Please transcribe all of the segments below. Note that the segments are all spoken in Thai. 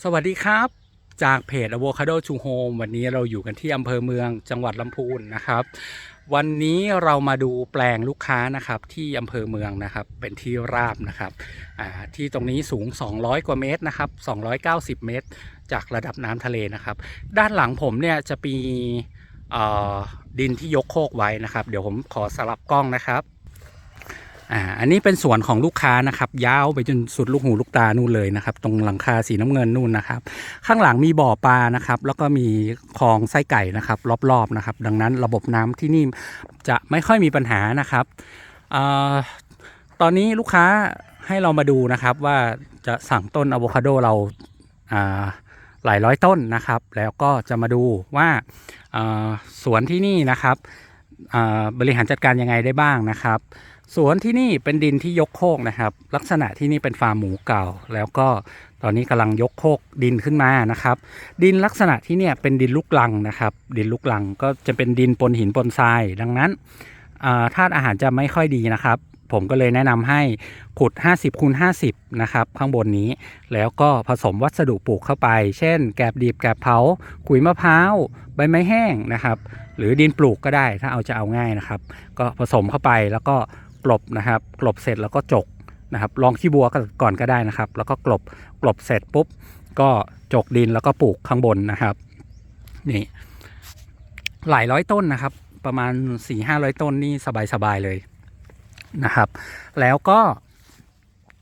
สวัสดีครับ จากเพจ Avocado to Home วันนี้เราอยู่กันที่อำเภอเมืองจังหวัดลำพูนนะครับ วันนี้เรามาดูแปลงลูกค้านะครับที่อำเภอเมืองนะครับเป็นที่ราบนะครับที่ตรงนี้สูง 200 กว่าเมตรนะครับ 290 เมตร จากระดับน้ำทะเลนะครับ ด้านหลังผมเนี่ยจะมีดินที่ยกโคกไว้นะครับ เดี๋ยวผมขอสลับกล้องนะครับ อ่าอันนี้เป็นสวนของลูกค้านะครับ ยาวไปจนสุดลูกหูลูกตานู่นเลยนะครับ ตรงหลังคาสีน้ำเงินนู่นนะครับ ข้างหลังมีบ่อปลานะครับ แล้วก็มีคลองไส้ไก่นะครับ รอบๆนะครับ ดังนั้นระบบน้ำที่นี่จะไม่ค่อยมีปัญหานะครับอตอนนี้ลูกค้าให้เรามาดูนะครับ ว่าจะสั่งต้นอะโวคาโดเราหลายร้อยต้นนะครับ แล้วก็จะมาดูว่าสวนที่นี่นะครับบริหารจัดการยังไงได้บ้างนะครับ สวนที่นี่เป็นดินที่ยกโคกนะครับ ลักษณะที่นี่เป็นฟาร์มหมูเก่า แล้วก็ตอนนี้กำลังยกโคกดินขึ้นมานะครับ ดินลักษณะที่เนี่ยเป็นดินลูกลังนะครับ ดินลูกลังก็จะเป็นดินปนหินปนทราย ดังนั้นธาตุอาหารจะไม่ค่อยดีนะครับ ผมก็เลยแนะนำให้ขุด 50คูณ50 นะครับ ข้างบนนี้ แล้วก็ผสมวัสดุปลูกเข้าไป เช่น แกบดิบแกบเผาขุยมะพร้าวใบไม้แห้งนะครับ หรือดินปลูกก็ได้ถ้าเอาจะเอาง่ายนะครับ ก็ผสมเข้าไปแล้วก็ กลบนะครับ กลบเสร็จแล้วก็จกนะครับ ลองขี้บัวก่อนก็ได้นะครับ แล้วก็กลบกลบเสร็จปุ๊บ ก็จกดินแล้วก็ปลูกข้างบนนะครับนี่หลายร้อยต้นนะครับ ประมาณ4ี่ห้าร้อยต้นนี่สบายๆเลยนะครับ แล้วก็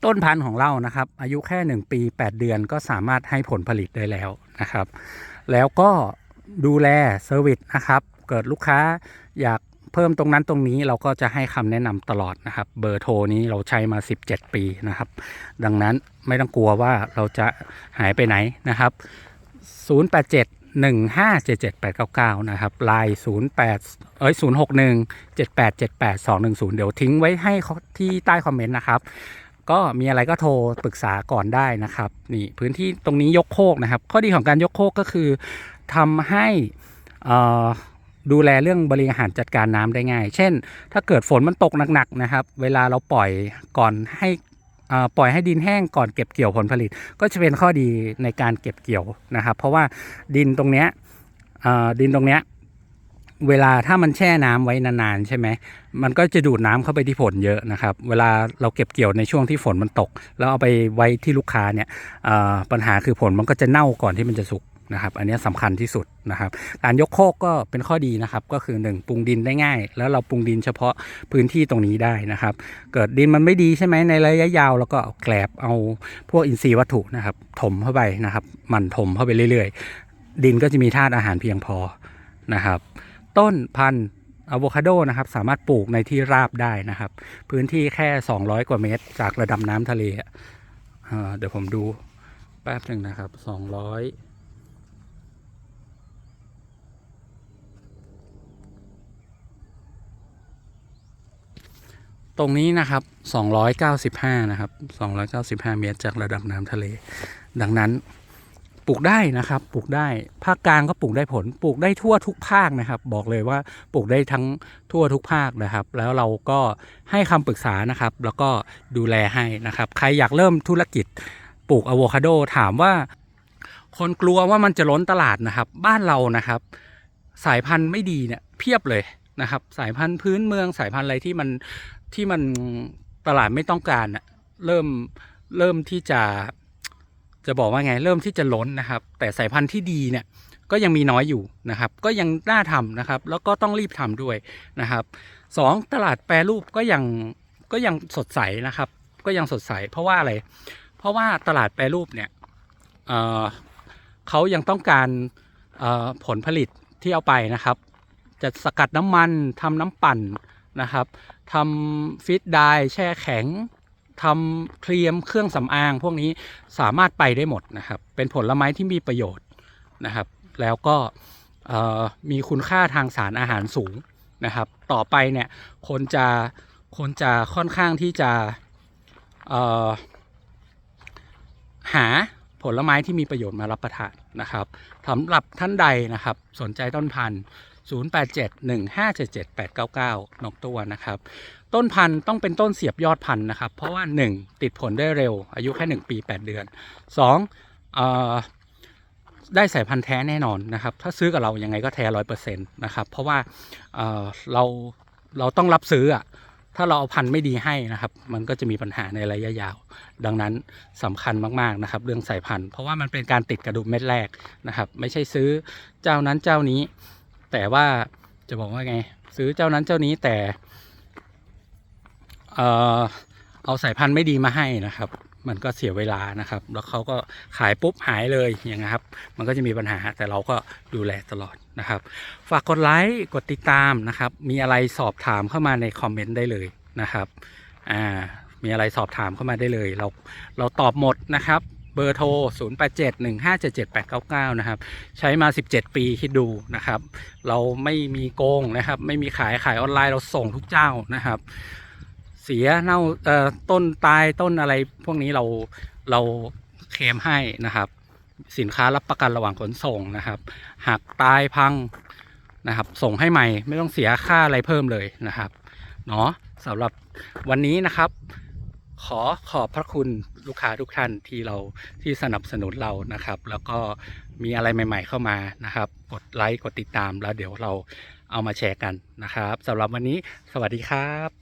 ต้นพันธุ์ของเรานะครับ อายุแค่ 1 ปี 8 เดือนก็สามารถให้ผลผลิตได้แล้วนะครับ แล้วก็ดูแลเซอร์วิสนะครับ เกิดลูกค้าอยาก เพิ่มตรงนั้นตรงนี้เราก็จะให้คำแนะนำตลอดนะครับ เบอร์โทรนี้เราใช้มา 17 ปีนะครับ ดังนั้นไม่ต้องกลัวว่าเราจะหายไปไหนนะครับ 087 1577899 นะครับไลน์08เอ้ย061 7878 210 เดี๋ยวทิ้งไว้ให้ที่ใต้คอมเมนต์นะครับ ก็มีอะไรก็โทรปรึกษาก่อนได้นะครับ นี่พื้นที่ตรงนี้ยกโคกนะครับ ข้อดีของการยกโคกก็คือทำให้อ่อ ดูแลเรื่องบริหารจัดการน้ำได้ง่าย เช่น ถ้าเกิดฝนมันตกหนักๆนะครับ เวลาเราปล่อยก่อนให้อ่อปล่อยให้ดินแห้งก่อนเก็บเกี่ยวผลผลิต ก็จะเป็นข้อดีในการเก็บเกี่ยวนะครับ เพราะว่าดินตรงเนี้ยอ่อดินตรงเนี้ยเวลาถ้ามันแช่น้ำไว้นานๆใช่ไหม มันก็จะดูดน้ำเข้าไปที่ผลเยอะนะครับ เวลาเราเก็บเกี่ยวในช่วงที่ฝนมันตก แล้วเอาไปไว้ที่ลูกค้าเนี่ยอ่อปัญหาคือผลมันก็จะเน่าก่อนที่มันจะสุก นะครับ อันนี้สำคัญที่สุดนะครับ การยกโคกก็เป็นข้อดีนะครับ ก็คือ 1 ปรุงดินได้ง่าย แล้วเราปรุงดินเฉพาะพื้นที่ตรงนี้ได้นะครับ เกิดดินมันไม่ดีใช่ไหมในระยะยาวเราก็เอาแกลบเอาพวกอินทรีย์วัตถุนะครับ ถมเข้าไปนะครับ มันถมเข้าไปเรื่อย ๆ ดินก็จะมีธาตุอาหารเพียงพอนะครับ ต้นพันธุ์อะโวคาโดนะครับสามารถปลูกในที่ราบได้นะครับ พื้นที่แค่ 200 กว่าเมตร จากระดับน้ำทะเลเดี๋ยวผมดูแป๊บหนึ่งนะครับ 200 ตรงนี้นะครับ 295 นะครับ 295 เมตรจากระดับน้ำทะเล ดังนั้นปลูกได้นะครับ ปลูกได้ ภาคกลางก็ปลูกได้ผล ปลูกได้ทั่วทุกภาคนะครับ บอกเลยว่าปลูกได้ทั้งทั่วทุกภาคนะครับ แล้วเราก็ให้คำปรึกษานะครับ แล้วก็ดูแลให้นะครับ ใครอยากเริ่มธุรกิจปลูกอะโวคาโดถามว่า คนกลัวว่ามันจะล้นตลาดนะครับ บ้านเรานะครับ สายพันธุ์ไม่ดีเนี่ยเพียบเลยนะครับ สายพันธุ์พื้นเมืองสายพันธุ์อะไรที่มัน ที่มันตลาดไม่ต้องการน่ะเริ่มเริ่มที่จะจะบอกว่าไงเริ่มที่จะล้นนะครับ แต่สายพันธุ์ที่ดีเนี่ยก็ยังมีน้อยอยู่นะครับ ก็ยังน่าทำนะครับ แล้วก็ต้องรีบทำด้วยนะครับสองตลาดแปรรูปก็ยังก็ยังสดใสนะครับ ก็ยังสดใส เพราะว่าอะไร เพราะว่าตลาดแปรรูปเนี่ยเเขายังต้องการผลผลิตที่เอาไปนะครับ จะสกัดน้ำมันทำน้ำปั่นนะครับ ทำฟิตไดร์แช่แข็งทำครีมเครื่องสำอาง พวกนี้สามารถไปได้หมดนะครับ เป็นผลไม้ที่มีประโยชน์นะครับ แล้วก็มีคุณค่าทางสารอาหารสูงนะครับ ต่อไปเนี่ยคนจะคนจะค่อนข้างที่จะหาผลไม้ที่มีประโยชน์มารับประทานนะครับสำหรับท่านใดนะครับ สนใจต้นพันธุ์ 0871577899 นกตัวนะครับ ต้นพันธุ์ต้องเป็นต้นเสียบยอดพันธุ์นะครับ เพราะว่า 1. ติดผลได้เร็ว อายุแค่ 1 ปี 8 เดือน 2. เอ่อได้สายพันธุ์แท้แน่นอนนะครับ ถ้าซื้อกับเรายังไงก็แท้ร้อยเปอร์เซ็นต์นะครับ เพราะว่าเเราเราต้องรับซื้ออะถ้าเราเอาพันธุ์ไม่ดีให้นะครับ มันก็จะมีปัญหาในระยะยาว ดังนั้นสำคัญมากๆนะครับ เรื่องสายพันธุ์ เพราะว่ามันเป็นการติดกระดุมเม็ดแรกนะครับ ไม่ใช่ซื้อเจ้านั้นเจ้านี้ แต่ว่าจะบอกว่าไง ซื้อเจ้านั้นเจ้านี้แต่เออเอาสายพันธุ์ไม่ดีมาให้นะครับ มันก็เสียเวลานะครับ แล้วเขาก็ขายปุ๊บหายเลยอย่างเงี้ยครับ มันก็จะมีปัญหาแต่เราก็ดูแลตลอดนะครับ ฝากกดไลค์กดติดตามนะครับ มีอะไรสอบถามเข้ามาในคอมเมนต์ได้เลยนะครับอ่ามีอะไรสอบถามเข้ามาได้เลย เราเราตอบหมดนะครับ เบอร์โทร 0871577899 นะครับ ใช้มา 17 ปีคิดดูนะครับ เราไม่มีโกงนะครับ ไม่มีขายขายออนไลน์เราส่งทุกเจ้านะครับ เสียเน่าเอ่อต้นตายต้นอะไรพวกนี้เราเราเคลมให้นะครับ สินค้ารับประกันระหว่างขนส่งนะครับหักตายพังนะครับ ส่งให้ใหม่ไม่ต้องเสียค่าอะไรเพิ่มเลยนะครับเนาะสำหรับวันนี้นะครับ ขอขอบพระคุณลูกค้าทุกท่านที่เราที่สนับสนุนเรานะครับ แล้วก็มีอะไรใหม่ ๆ เข้ามานะครับ กดไลค์กดติดตามแล้วเดี๋ยวเราเอามาแชร์กันนะครับสำหรับวันนี้สวัสดีครับ